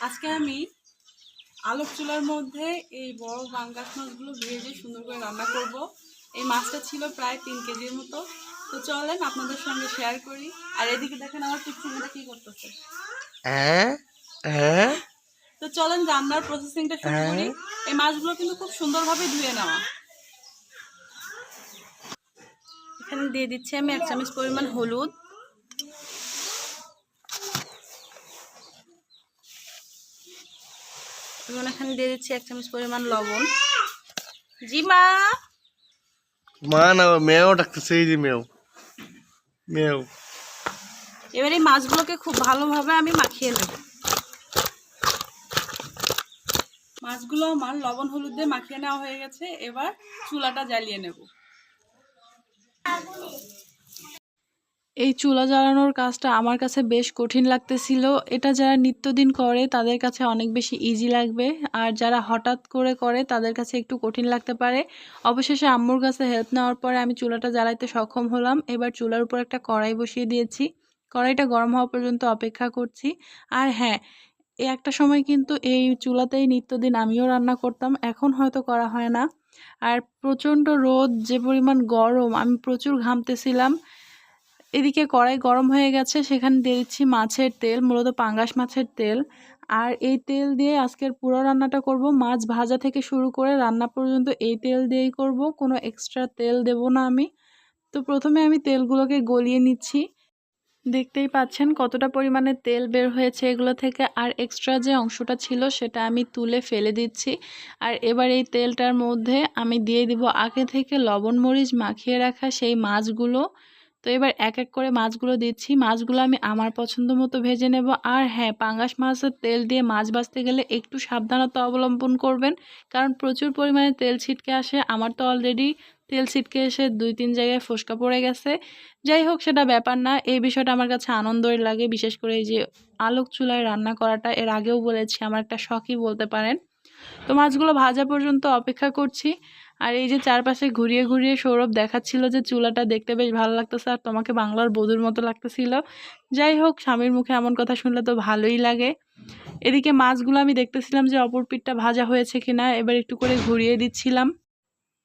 আজকে আমি আলোক চুলার মধ্যে এই বড় বাঙ্গাস মাছগুলো ভেজে সুন্দর করে রান্না করব। এই মাছটা ছিল প্রায় তিন কেজির মতো। তো চলেন আপনাদের সঙ্গে শেয়ার করি। আর এদিকে দেখেন আমার টিপসিটা কি করতেছে। হ্যাঁ? হ্যাঁ? তো চলেন রান্নার প্রসেসিংটা শুরু করি। এই মাছগুলো কিন্তু খুব সুন্দরভাবে ধুয়ে নেওয়া। এখানে দিয়ে দিচ্ছি আমি এক চামচ পরিমাণ হলুদ। এবং এখানে দিয়ে দিচ্ছি এক চামচ পরিমাণ লবণ। জি মা। মা না মেয়েও ডাকতেছে এই যে মেয়েও। মেয়েও। এবার এই মাছগুলোকে খুব ভালোভাবে আমি মাখিয়ে নেব। মাছগুলো আমার লবণ হলুদ দিয়ে মাখিয়ে নেওয়া হয়ে গেছে। এবার চুলাটা জ্বালিয়ে নেব। এই চুলা জ্বালানোর কাজটা আমার কাছে বেশ কঠিন লাগতেছিল। এটা যারা নিত্যদিন করে, তাদের কাছে অনেক বেশি ইজি লাগবে। আর যারা হঠাৎ করে করে, তাদের কাছে একটু কঠিন লাগতে পারে। অবশেষে আম্মুর কাছে হেল্প নেওয়ার পরে আমি চুলাটা জ্বালাইতে সক্ষম হলাম। এবার চুলার উপর একটা কড়াই বসিয়ে দিয়েছি। কড়াইটা গরম হওয়া পর্যন্ত অপেক্ষা করছি। আর হ্যাঁ একটা সময় কিন্তু এই চুলাতেই নিত্যদিন আমিও রান্না করতাম। এখন হয়তো করা হয় না। আর প্রচণ্ড রোদ, যে পরিমাণ গরম, আমি প্রচুর ঘামতেছিলাম। এদিকে কড়াই গরম হয়ে গেছে, সেখানে দিয়ে দিচ্ছি মাছের তেল, মূলত পাঙ্গাস মাছের তেল। আর এই তেল দিয়ে আজকের পুরো রান্নাটা করব। মাছ ভাজা থেকে শুরু করে রান্না পর্যন্ত এই তেল দিয়েই করব, কোনো এক্সট্রা তেল দেব না আমি। তো প্রথমে আমি তেলগুলোকে গলিয়ে নিচ্ছি। দেখতেই পাচ্ছেন কতটা পরিমাণে তেল বের হয়েছে এগুলো থেকে। আর এক্সট্রা যে অংশটা ছিল সেটা আমি তুলে ফেলে দিচ্ছি। আর এবার এই তেলটার মধ্যে আমি দিয়ে দিব আগে থেকে লবণ মরিচ মাখিয়ে রাখা সেই মাছগুলো। তো এবার এক এক করে মাছগুলো দিচ্ছি। মাছগুলো আমি আমার পছন্দ মতো ভেজে নেব। আর হ্যাঁ পাঙ্গাস মাছের তেল দিয়ে মাছ ভাজতে গেলে একটু সাবধানতা অবলম্বন করবেন। কারণ প্রচুর পরিমাণে তেল ছিটকে আসে। আমার তো অলরেডি তেল ছিটকে এসে দুই, তিন জায়গায় ফোসকা পড়ে গেছে। যাই হোক, সেটা ব্যাপার না। এই বিষয়টা আমার কাছে আনন্দই লাগে। বিশেষ করে এই যে আলোক চুলায় রান্না করাটা, এর আগেও বলেছি, আমার একটা শখই বলতে পারেন। তো মাছগুলো ভাজা পর্যন্ত অপেক্ষা করছি। আর এই যে চারপাশে ঘুরিয়ে ঘুরিয়ে সৌরভ দেখাচ্ছিল যে চুলাটা দেখতে বেশ ভালো লাগতেছে আর তোমাকে বাংলার বধুর মতো লাগতেছিল। যাই হোক, স্বামীর মুখে এমন কথা শুনলে তো ভালোই লাগে। এদিকে মাছগুলো আমি দেখতেছিলাম যে অপর পিঠটা ভাজা হয়েছে কিনা, এবার একটু করে ঘুরিয়ে দিচ্ছিলাম।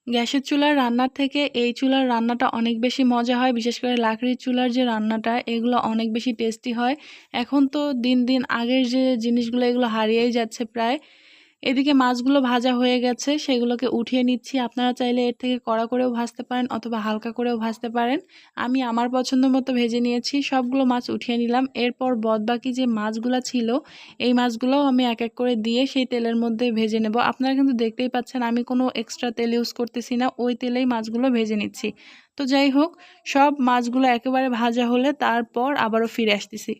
গ্যাসের চুলার রান্নার থেকে এই চুলার রান্নাটা অনেক বেশি মজা হয়, বিশেষ করে লাকড়ির চুলার যে রান্নাটা, এগুলো অনেক বেশি টেস্টি হয়। এখন তো দিন দিন আগের যে জিনিসগুলো, এগুলো হারিয়েই যাচ্ছে প্রায়। এদিকে মাছগুলো ভাজা হয়ে গেছে, সেগুলোকে উঠিয়ে নিচ্ছি। আপনারা চাইলে এর থেকে কড়া করেও ভাজতে পারেন অথবা হালকা করেও ভাজতে পারেন। আমি আমার পছন্দ মতো ভেজে নিয়েছি, সবগুলো মাছ উঠিয়ে নিলাম। এরপর বদবাকি যে মাছগুলো ছিল, এই মাছগুলোও আমি এক এক করে দিয়ে সেই তেলের মধ্যে ভেজে নেব। আপনারা কিন্তু দেখতেই পাচ্ছেন আমি কোনো এক্সট্রা তেল ইউজ করতেছি না, ওই তেলেই মাছগুলো ভেজে নিচ্ছি। তো যাই হোক, সব মাছগুলো একেবারে ভাজা হলে তারপর আবারও ফিরে আসতেছি।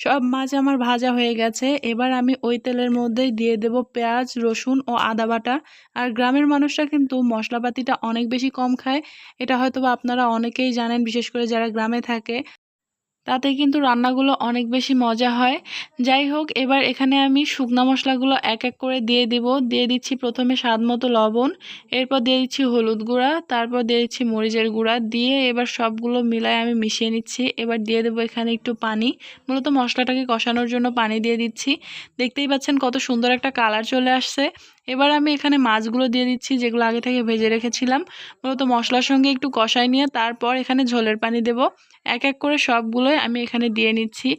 সব মাছ আমার ভাজা হয়ে গেছে। এবার আমি ওই তেলের মধ্যেই দিয়ে দেব পেঁয়াজ, রসুন ও আদা বাটা। আর গ্রামের মানুষরা কিন্তু মশলাপাতিটা অনেক বেশি কম খায়। এটা হয়তো বা আপনারা অনেকেই জানেন, বিশেষ করে যারা গ্রামে থাকে। তাতে কিন্তু রান্নাগুলো অনেক বেশি মজা হয়। যাই হোক, এবার এখানে আমি শুকনা মশলাগুলো এক এক করে দিয়ে দিব। দিয়ে দিচ্ছি প্রথমে স্বাদ মতো লবণ, এরপর দিয়ে দিচ্ছি হলুদ গুঁড়া, তারপর দিয়ে দিচ্ছি মরিচের গুঁড়া। দিয়ে এবার সবগুলো মিলায় আমি মিশিয়ে নিচ্ছি। এবার দিয়ে দেবো এখানে একটু পানি। মূলত মশলাটাকে কষানোর জন্য পানি দিয়ে দিচ্ছি। দেখতেই পাচ্ছেন কত সুন্দর একটা কালার চলে আসছে। এবার আমি এখানে মাছগুলো দিয়ে দিচ্ছি, যেগুলো আগে থেকে ভেজে রেখেছিলাম। মূলত মশলার সঙ্গে একটু কষাই নিয়ে তারপর এখানে ঝোলের পানি দেব। এক এক করে সবগুলোই আমি এখানে দিয়ে নিচ্ছি।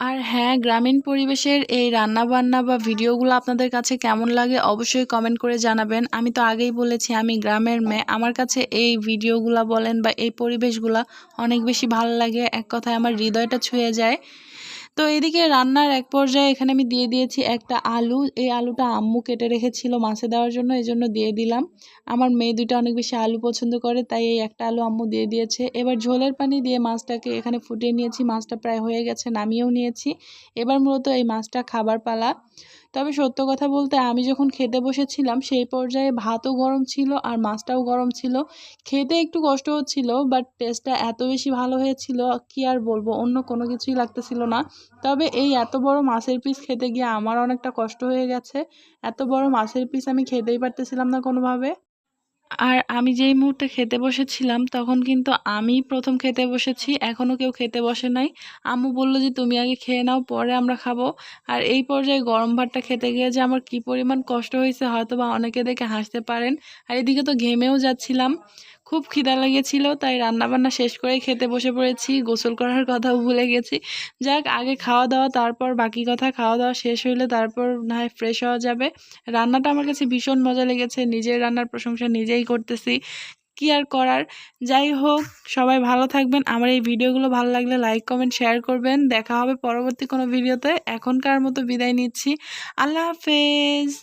আর হ্যাঁ গ্রামীণ পরিবেশের এই রান্না বান্না বা ভিডিওগুলো আপনাদের কাছে কেমন লাগে অবশ্যই কমেন্ট করে জানাবেন। আমি তো আগেই বলেছি, আমি গ্রামের মেয়ে। আমার কাছে এই ভিডিওগুলো বলেন বা এই পরিবেশগুলো অনেক বেশি ভালো লাগে। এক কথায় আমার হৃদয়টা ছুঁয়ে যায়। তো এদিকে রান্নার এক পর্যায়ে এখানে আমি দিয়ে দিয়েছি একটা আলু। এই আলুটা আম্মু কেটে রেখেছিল মাছে দেওয়ার জন্য এই জন্য দিয়ে দিলাম। আমার মেয়ে দুইটা অনেক বেশি আলু পছন্দ করে, তাই এই একটা আলু আম্মু দিয়ে দিয়েছে। এবার ঝোলের পানি দিয়ে মাছটাকে এখানে ফুটিয়ে নিয়েছি। মাছটা প্রায় হয়ে গেছে, নামিয়েও নিয়েছি। এবার মূলত এই মাছটা খাবার পালা। তবে সত্য কথা বলতে, আমি যখন খেতে বসেছিলাম, সেই পর্যায়ে ভাতও গরম ছিল আর মাছটাও গরম ছিল। খেতে একটু কষ্ট হচ্ছিল বাট টেস্টটা এত বেশি ভালো হয়েছিল, কি আর বলব, অন্য কোনো কিছুই লাগতেছিল না। তবে এই এত বড় মাছের পিস খেতে গিয়ে আমার অনেকটা কষ্ট হয়ে গেছে। এত বড় মাছের পিস আমি খেতেই পারতেছিলাম না কোনোভাবে। আর আমি যেই মুহূর্তে খেতে বসেছিলাম, তখন কিন্তু আমি প্রথম খেতে বসেছি এখনও কেউ খেতে বসে নাই। আম্মু বলল যে, তুমি আগে খেয়ে নাও, পরে আমরা খাব। আর এই পর্যায়ে গরম ভাতটা খেতে গিয়ে যে আমার কী পরিমাণ কষ্ট হয়েছে হয়তো বা অনেকে দেখে হাসতে পারেন। আর এদিকে তো ঘেমেও যাচ্ছিলাম। খুব খিদা লেগেছিল, তাই রান্নাবান্না শেষ করেই খেতে বসে পড়েছি, গোসল করার কথাও ভুলে গেছি। যাক, আগে খাওয়া দাওয়া, তারপর বাকি কথা খাওয়া দাওয়া শেষ হইলে তারপর না হয় ফ্রেশ হওয়া যাবে। রান্নাটা আমার কাছে ভীষণ মজা লেগেছে, নিজের রান্নার প্রশংসা নিজেই করতেছি। কি আর করার? যাই হোক, সবাই ভালো থাকবেন। আমার এই ভিডিওগুলো ভালো লাগলে লাইক কমেন্ট শেয়ার করবেন। দেখা হবে পরবর্তী কোনো ভিডিওতে। এখনকার মতো বিদায় নিচ্ছি। আল্লাহ হাফেজ!